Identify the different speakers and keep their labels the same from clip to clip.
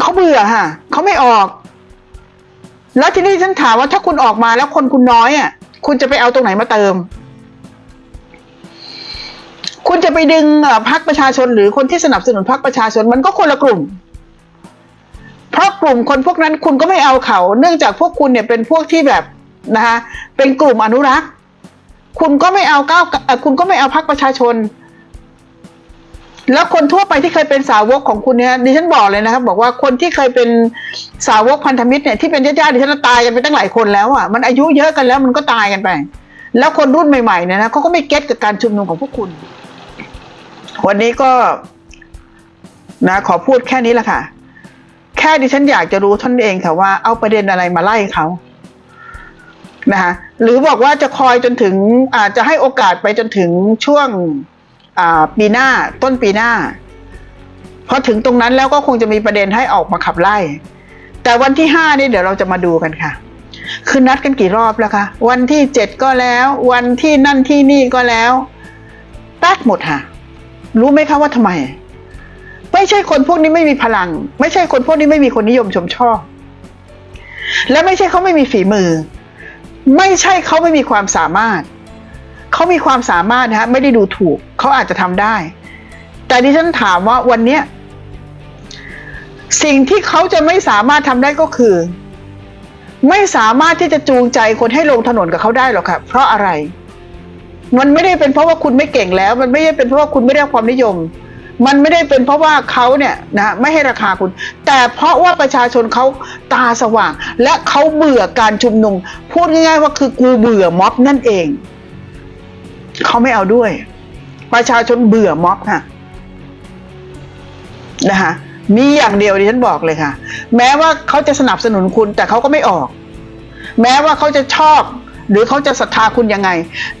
Speaker 1: เขาเบื่อค่ะเขาไม่ออก แล้วทีนี้ฉันถามว่าถ้าคุณออกมาแล้วคนคุณน้อยอะ คุณจะไปเอาตรงไหนมาเติม คุณจะไปดึงอ่อพรรคประชาชนหรือคนที่สนับสนุนพรรคประชาชนมันก็คนละกลุ่ม เพราะกลุ่มคนพวกนั้นคุณก็ไม่เอาเขา เนื่องจากพวกคุณเนี่ยเป็นพวกที่แบบนะคะเป็นกลุ่มอนุรักษ์ คุณก็ไม่เอาก้าวเอ่อคุณก็ไม่เอาพรรคประชาชน แล้วคนทั่วไปที่เคยเป็นสาวกของคุณเนี่ยดิฉันบอกเลยนะครับ บอกว่าคนที่เคยเป็นสาวกพันธมิตรเนี่ยที่เป็นญาติๆดิฉันตายกันไปตั้งหลายคนแล้วอะมันอายุเยอะกันแล้วมันก็ตายกันไป แล้วคนรุ่นใหม่ๆเนี่ยนะเขาก็ไม่เก็ตกับการชุมนุมของพวกคุณ วันนี้ก็ นะ ขอพูดแค่นี้ละค่ะ แค่ดิฉันอยากจะรู้ท่านเองค่ะว่าเอาประเด็นอะไรมาไล่เขานะคะหรือบอกว่าจะคอยจนถึงอาจจะให้โอกาสไปจนถึงช่วง ปีหน้าต้นปีหน้าพอถึงตรงนั้นแล้วก็คงจะมีประเด็นให้ออกมาขับไล่ แต่วันที่ห้านี่เดี๋ยวเราจะมาดูกันค่ะ คือนัดกันกี่รอบแล้วคะ วันที่เจ็ดก็แล้ว วันที่นั่นที่นี่ก็แล้วแป๊กหมดค่ะ รู้ไหมคะว่าทำไม ไม่ใช่คนพวกนี้ไม่มีพลัง ไม่ใช่คนพวกนี้ไม่มีคนนิยมชมชอบ และไม่ใช่เขาไม่มีฝีมือ ไม่ใช่เขาไม่มีความสามารถ เขามีความสามารถนะฮะไม่ได้ดูถูกเขาอาจจะทำได้ แต่ดิฉันถามว่าวันเนี้ยสิ่งที่เขาจะไม่สามารถทำได้ก็คือ ไม่สามารถที่จะจูงใจคนให้ลงถนนกับเขาได้หรอกค่ะเพราะอะไร มันไม่ได้เป็นเพราะว่าคุณไม่เก่งแล้ว มันไม่ได้เป็นเพราะว่าคุณไม่ได้ความนิยม มันไม่ได้เป็นเพราะว่าเขาเนี่ยนะไม่ให้ราคาคุณ แต่เพราะว่าประชาชนเขาตาสว่าง และเขาเบื่อการชุมนุม พูดง่ายๆว่าคือกูเบื่อม็อบนั่นเอง เขาไม่เอาด้วย ประชาชนเบื่อม็อบค่ะนะคะมีอย่างเดียวดิฉันบอกเลยค่ะ แม้ว่าเขาจะสนับสนุนคุณแต่เขาก็ไม่ออก แม้ว่าเขาจะชอบ หรือเขาจะศรัทธาคุณยังไง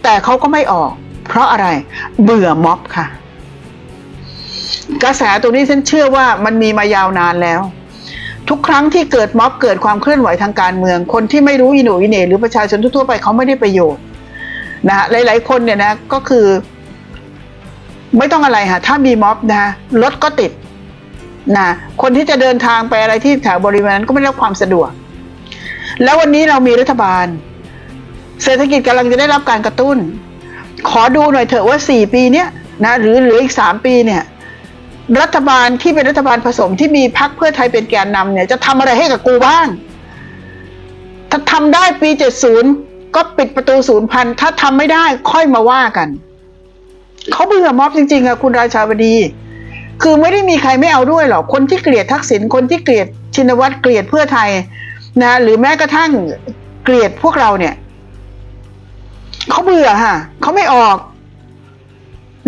Speaker 1: แต่เขาก็ไม่ออก เพราะอะไร เบื่อม็อบค่ะ กระแสตัวนี้ฉันเชื่อว่ามันมีมายาวนานแล้ว ทุกครั้งที่เกิดม็อบเกิดความเคลื่อนไหวทางการเมือง คนที่ไม่รู้อีโนอีเนหรือประชาชนทั่วไปเขาไม่ได้ประโยชน์ นะฮะหลาย ๆ คนเนี่ยนะก็คือ ไม่ต้องอะไรค่ะถ้ามีม็อบนะฮะรถก็ติดนะคนที่จะเดินทางไปอะไรที่แถวบริเวณนั้นก็ไม่ได้รับความสะดวก แล้ววันนี้เรามีรัฐบาล เศรษฐกิจกำลังจะได้รับการกระตุ้น ขอดูหน่อยเถอะว่าสี่ปีเนี้ยนะหรือเหลืออีกสามปีเนี่ยรัฐบาลที่เป็นรัฐบาลผสมที่มีพรรคเพื่อไทยเป็นแกนนำเนี่ยจะทำอะไรให้กับกูบ้าง ถ้าทำได้ปีเจ็ดศูนย์ ก็ปิดประตูศูนย์พันถ้าทำไม่ได้ค่อยมาว่ากันเขาเบื่อม็อบจริง ๆอะคุณราชาวดี คือไม่ได้มีใครไม่เอาด้วยหรอกคนที่เกลียดทักษิณคนที่เกลียดชินวัตรเกลียดเพื่อไทยนะหรือแม้กระทั่งเกลียดพวกเราเนี่ยเขาเบื่อค่ะเขาไม่ออก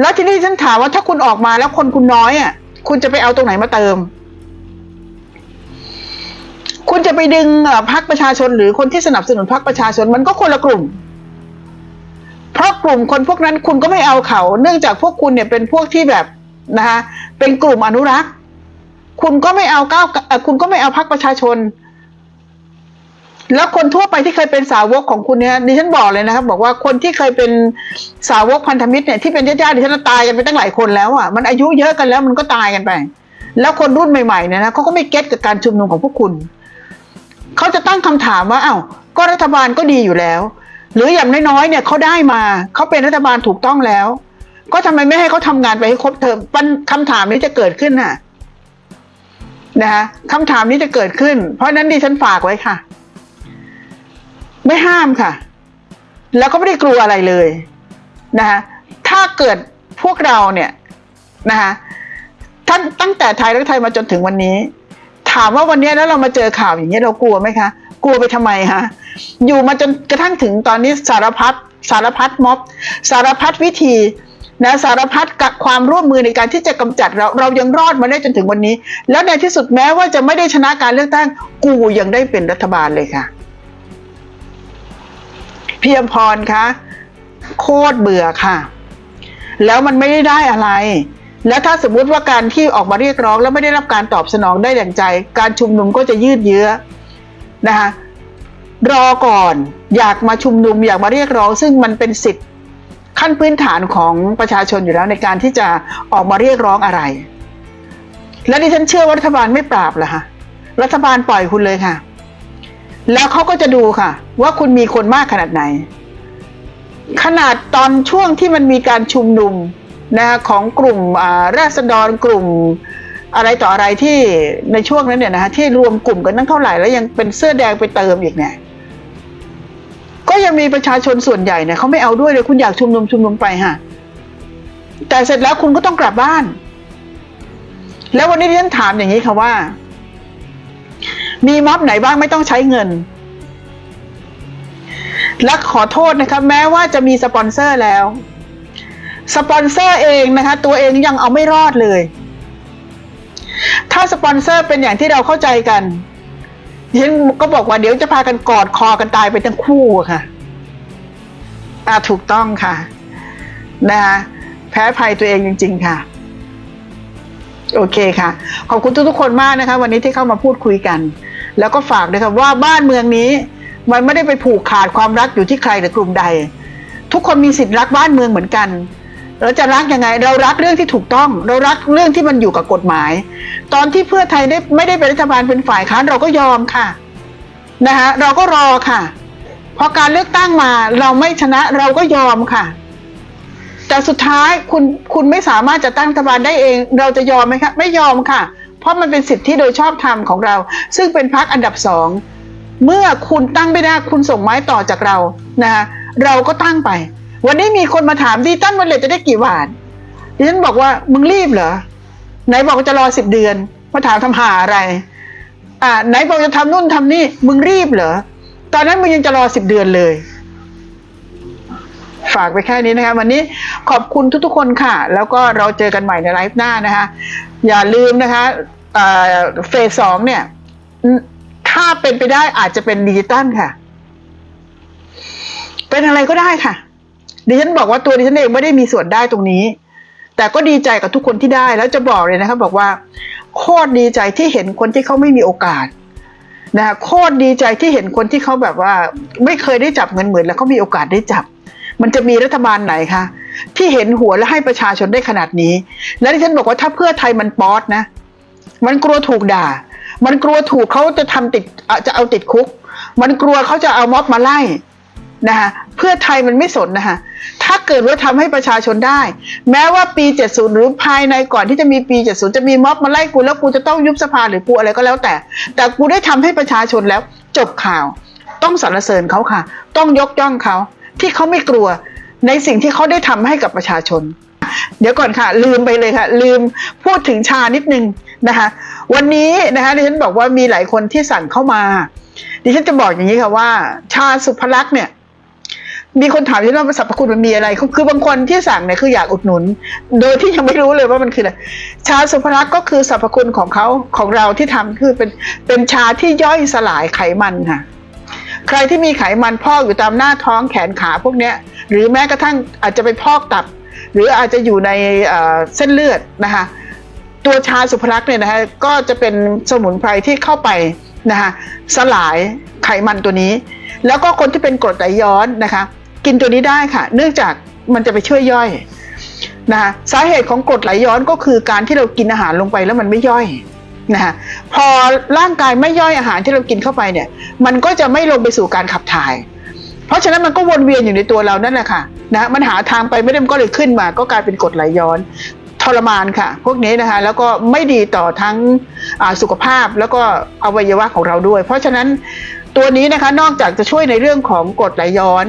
Speaker 1: แล้วทีนี้ฉันถามว่าถ้าคุณออกมาแล้วคนคุณน้อยอะ คุณจะไปเอาตรงไหนมาเติม คุณจะไปดึงพรรคประชาชน หรือคนที่สนับสนุนพรรคประชาชนมันก็คนละกลุ่ม เพราะกลุ่มคนพวกนั้นคุณก็ไม่เอาเขา เนื่องจากพวกคุณเนี่ยเป็นพวกที่แบบนะคะเป็นกลุ่มอนุรักษ์ คุณก็ไม่เอาก้าวคุณก็ไม่เอาพรรคประชาชน แล้วคนทั่วไปที่เคยเป็นสาวกของคุณเนี่ยดิฉันบอกเลยนะครับ บอกว่าคนที่เคยเป็นสาวกพันธมิตรเนี่ยที่เป็นญาติๆดิฉันตายกันไปตั้งหลายคนแล้วอะมันอายุเยอะกันแล้วมันก็ตายกันไป แล้วคนรุ่นใหม่ๆเนี่ยนะเขาก็ไม่เก็ตกับการชุมนุมของพวกคุณ เขาจะตั้งคำถามว่าเอ้าก็รัฐบาลก็ดีอยู่แล้ว หรืออย่างน้อยๆเนี่ยเขาได้มาเขาเป็นรัฐบาลถูกต้องแล้ว ก็ทำไมไม่ให้เขาทำงานไปให้ครบเทอมปัญคำถามนี้จะเกิดขึ้นน่ะนะคะคำถามนี้จะเกิดขึ้น เพราะฉะนั้นดิฉันฝากไว้ค่ะ ไม่ห้ามค่ะ แล้วก็ไม่ได้กลัวอะไรเลยนะคะถ้าเกิดพวกเราเนี่ยนะคะท่านตั้งแต่ไทยรักไทยมาจนถึงวันนี้ ถามว่าวันนี้แล้วเรามาเจอข่าวอย่างนี้ยเรากลัวไหมคะ กลัวไปทำไมคะอยู่มาจนกระทั่งถึงตอนนี้สารพัดสารพัดม็อบ สารพัดวิธีนะสารพัดกับความร่วมมือในการที่จะกำจัดเราเรายังรอดมาได้จนถึงวันนี้ แล้วในที่สุดแม้ว่าจะไม่ได้ชนะการเลือกตั้งกูยังได้เป็นรัฐบาลเลยค่ะเพียมพรคะโคตรเบื่อค่ะ แล้วมันไม่ได้ได้อะไร แล้วถ้าสมมุติว่าการที่ออกมาเรียกร้อง แล้วไม่ได้รับการตอบสนองได้อย่างใจ การชุมนุมก็จะยืดเยื้อนะคะรอก่อนอยากมาชุมนุมอยากมาเรียกร้อง ซึ่งมันเป็นสิทธิ์ขั้นพื้นฐานของประชาชนอยู่แล้วในการที่จะออกมาเรียกร้องอะไร และดิฉันเชื่อว่ารัฐบาลไม่ปราบเหรอคะรัฐบาลปล่อยคุณเลยค่ะ แล้วเขาก็จะดูค่ะ ว่าคุณมีคนมากขนาดไหน ขนาดตอนช่วงที่มันมีการชุมนุม นะคะของกลุ่มราษฎรกลุ่มอะไรต่ออะไรที่ในช่วงนั้นเนี่ยนะคะที่รวมกลุ่มกันตั้งเท่าไหร่แล้วยังเป็นเสื้อแดงไปเติมอีกเนี่ยก็ยังมีประชาชนส่วนใหญ่เนี่ยเขาไม่เอาด้วยเลยคุณอยากชุมนุมชุมนุมไปฮะแต่เสร็จแล้วคุณก็ต้องกลับบ้าน แล้ววันนี้ที่ฉันถามอย่างนี้ค่ะว่า มีม็อบไหนบ้างไม่ต้องใช้เงิน และขอโทษนะคะแม้ว่าจะมีสปอนเซอร์แล้ว สปอนเซอร์เองนะคะ ตัวเองยังเอาไม่รอดเลย ถ้าสปอนเซอร์เป็นอย่างที่เราเข้าใจกันฉันก็บอกว่าเดี๋ยวจะพากันกอดคอกันตายไปทั้งคู่ค่ะอ่าถูกต้องค่ะ นะคะแพ้ภัยตัวเองจริง ๆ ค่ะ โอเคค่ะ ขอบคุณทุกๆคนมากนะคะ วันนี้ที่เข้ามาพูดคุยกัน แล้วก็ฝากด้วยค่ะว่าบ้านเมืองนี้ มันไม่ได้ไปผูกขาดความรักอยู่ที่ใครหรือกลุ่มใด ทุกคนมีสิทธิ์รักบ้านเมืองเหมือนกัน เราจะรักยังไง เรารักเรื่องที่ถูกต้อง เรารักเรื่องที่มันอยู่กับกฎหมาย ตอนที่เพื่อไทยได้ไม่ได้เป็นรัฐบาลเป็นฝ่ายค้านเราก็ยอมค่ะนะคะเราก็รอค่ะพอการเลือกตั้งมาเราไม่ชนะเราก็ยอมค่ะ แต่สุดท้ายคุณคุณไม่สามารถจะตั้งรัฐบาลได้เอง เราจะยอมไหมคะไม่ยอมค่ะ เพราะมันเป็นสิทธิโดยชอบธรรมของเรา ซึ่งเป็นพรรคอันดับสองเมื่อคุณตั้งไม่ได้คุณส่งไม้ต่อจากเรานะคะเราก็ตั้งไป วันนี้มีคนมาถามดีตันวันเลทจะได้กี่บาทดิฉันบอกว่ามึงรีบเหรอ ไหนบอกว่าจะรอสิบเดือน มาถามทำหาอะไร อ่า ไหนบอกจะทำนู่นทำนี่ มึงรีบเหรอ ตอนนั้นมึงยังจะรอสิบเดือนเลย ฝากไปแค่นี้นะคะ วันนี้ขอบคุณทุกๆคนค่ะ แล้วก็เราเจอกันใหม่ในไลฟ์หน้านะคะ อย่าลืมนะคะเฟสสองเนี่ย ถ้าเป็นไปได้อาจจะเป็นดิจิตัลค่ะ เป็นอะไรก็ได้ค่ะ ดิฉันบอกว่าตัวดิฉันเองไม่ได้มีส่วนได้ตรงนี้ แต่ก็ดีใจกับทุกคนที่ได้แล้วจะบอกเลยนะครับบอกว่า โคตรดีใจที่เห็นคนที่เขาไม่มีโอกาสนะโคตรดีใจที่เห็นคนที่เขาแบบว่า ไม่เคยได้จับเงินหมื่นแล้วเขามีโอกาสได้จับ มันจะมีรัฐบาลไหนคะที่เห็นหัวและให้ประชาชนได้ขนาดนี้ แล้วที่ฉันบอกว่าถ้าเพื่อไทยมันป๊อตนะ มันกลัวถูกด่า มันกลัวถูกเขาจะทำติดจะเอาติดคุก มันกลัวเขาจะเอาม็อบมาไล่ นะคะเพื่อไทยมันไม่สนนะคะถ้าเกิดว่าทำให้ประชาชนได้ แม้ว่าปี 70 หรือภายในก่อนที่จะมีปี 70 จะมีม็อบมาไล่กูแล้วกูจะต้องยุบสภาหรือกูอะไรก็แล้วแต่ แต่กูได้ทำให้ประชาชนแล้วจบข่าว ต้องสรรเสริญเขาค่ะ ต้องยกย่องเขาที่เขาไม่กลัวในสิ่งที่เขาได้ทำให้กับประชาชน เดี๋ยวก่อนค่ะ ลืมไปเลยค่ะ ลืมพูดถึงชานิดนึงนะคะ วันนี้นะคะดิฉันบอกว่ามีหลายคนที่สั่งเข้ามา ดิฉันจะบอกอย่างนี้ค่ะว่า ชาสุภลักษณ์เนี่ย มีคนถามที่ว่าสรรพคุณมันมีอะไร คือบางคนที่สั่งเนี่ยคืออยากอุดหนุน โดยที่ยังไม่รู้เลยว่ามันคืออะไรชาสุภลักษณ์ก็คือสรรพคุณของเขาของเราที่ทำคือเป็นเป็นชาที่ย่อยสลายไขมันค่ะ ใครที่มีไขมันพอกอยู่ตามหน้าท้องแขนขาพวกเนี้ย หรือแม้กระทั่งอาจจะไปพอกตับ หรืออาจจะอยู่ในเอ่อเส้นเลือดนะคะตัวชาสุภลักษณ์เนี่ยนะคะก็จะเป็นสมุนไพรที่เข้าไปนะคะสลายไขมันตัวนี้ แล้วก็คนที่เป็นกรดไหลย้อนนะคะ กินตัวนี้ได้ค่ะ เนื่องจากมันจะไปช่วยย่อยนะคะสาเหตุของกรดไหลย้อนก็คือการที่เรากินอาหารลงไปแล้วมันไม่ย่อยนะคะพอร่างกายไม่ย่อยอาหารที่เรากินเข้าไปเนี่ย มันก็จะไม่ลงไปสู่การขับถ่าย เพราะฉะนั้นมันก็วนเวียนอยู่ในตัวเรานั่นแหละค่ะนะมันหาทางไปไม่ได้มันก็เลยขึ้นมา ก็กลายเป็นกรดไหลย้อนทรมานค่ะ พวกนี้นะคะ แล้วก็ไม่ดีต่อทั้งสุขภาพแล้วก็อวัยวะของเราด้วย เพราะฉะนั้นตัวนี้นะคะนอกจากจะช่วยในเรื่องของกรดไหลย้อน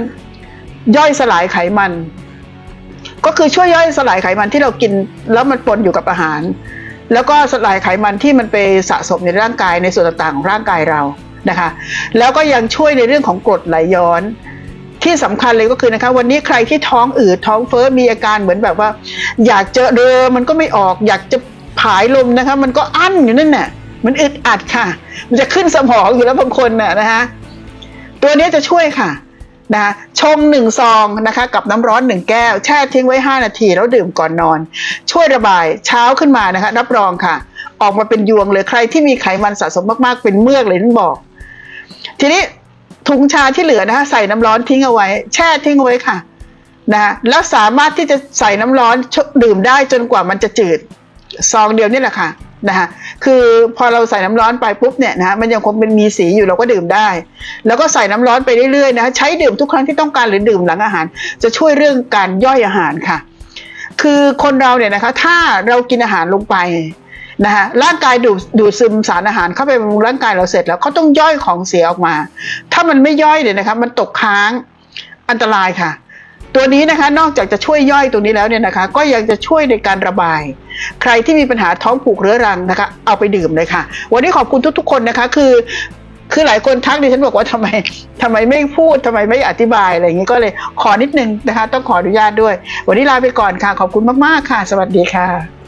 Speaker 1: ย่อยสลายไขมัน ก็คือช่วยย่อยสลายไขมันที่เรากินแล้วมันปนอยู่กับอาหาร แล้วก็สลายไขมันที่มันไปสะสมในร่างกายในส่วนต่างๆของร่างกายเรานะคะ แล้วก็ยังช่วยในเรื่องของกรดไหลย้อน ที่สำคัญเลยก็คือนะคะ วันนี้ใครที่ท้องอืดท้องเฟ้อมีอาการเหมือนแบบว่า อยากจะเรอมันก็ไม่ออกอยากจะผายลมนะคะ มันก็อั้นอยู่นั่นน่ะมันอึดอัดค่ะ มันจะขึ้นสมองอยู่แล้วบางคนน่ะนะคะ ตัวนี้จะช่วยค่ะ นะชงหนึ่งซองนะคะกับน้ำร้อนหนึ่งแก้ว แช่ทิ้งไว้ 5 นาทีแล้วดื่มก่อนนอน ช่วยระบายเช้าขึ้นมานะคะรับรองค่ะ ออกมาเป็นยวงเลยใครที่มีไขมันสะสมมากๆเป็นเมือกเลยนั่นบอก ทีนี้ถุงชาที่เหลือนะคะใส่น้ำร้อนทิ้งเอาไว้ แช่ทิ้งเอาไว้ค่ะนะแล้วสามารถที่จะใส่น้ำร้อนดื่มได้จนกว่ามันจะจืดซองเดียวนี่แหละค่ะ นะคะคือพอเราใส่น้ำร้อนไปปุ๊บเนี่ยนะฮะมันยังคงเป็นมีสีอยู่เราก็ดื่มได้ แล้วก็ใส่น้ำร้อนไปเรื่อยๆนะะใช้ดื่มทุกครั้งที่ต้องการหรือดื่มหลังอาหาร จะช่วยเรื่องการย่อยอาหารค่ะ คือคนเราเนี่ยนะคะถ้าเรากินอาหารลงไปนะคะร่างกายดูดดูดซึมสารอาหารเข้าไปบำรุงร่างกายเราเสร็จแล้วเขาต้องย่อยของเสียออกมา ถ้ามันไม่ย่อยเนี่ยนะคะมันตกค้างอันตรายค่ะ ตัวนี้นะคะนอกจากจะช่วยย่อยตรงนี้แล้วเนี่ยนะคะ ก็ยังจะช่วยในการระบาย ใครที่มีปัญหาท้องผูกเรื้อรังนะคะ เอาไปดื่มเลยค่ะ วันนี้ขอบคุณทุกๆคนนะคะ คือคือหลายคนทักดิฉันบอกว่าทำไมทำไมไม่พูดทำไมไม่อธิบายอะไรอย่างนี้ก็เลยขอนิดนึงนะคะ ต้องขออนุญาตด้วย วันนี้ลาไปก่อนค่ะ ขอบคุณมากๆค่ะ สวัสดีค่ะ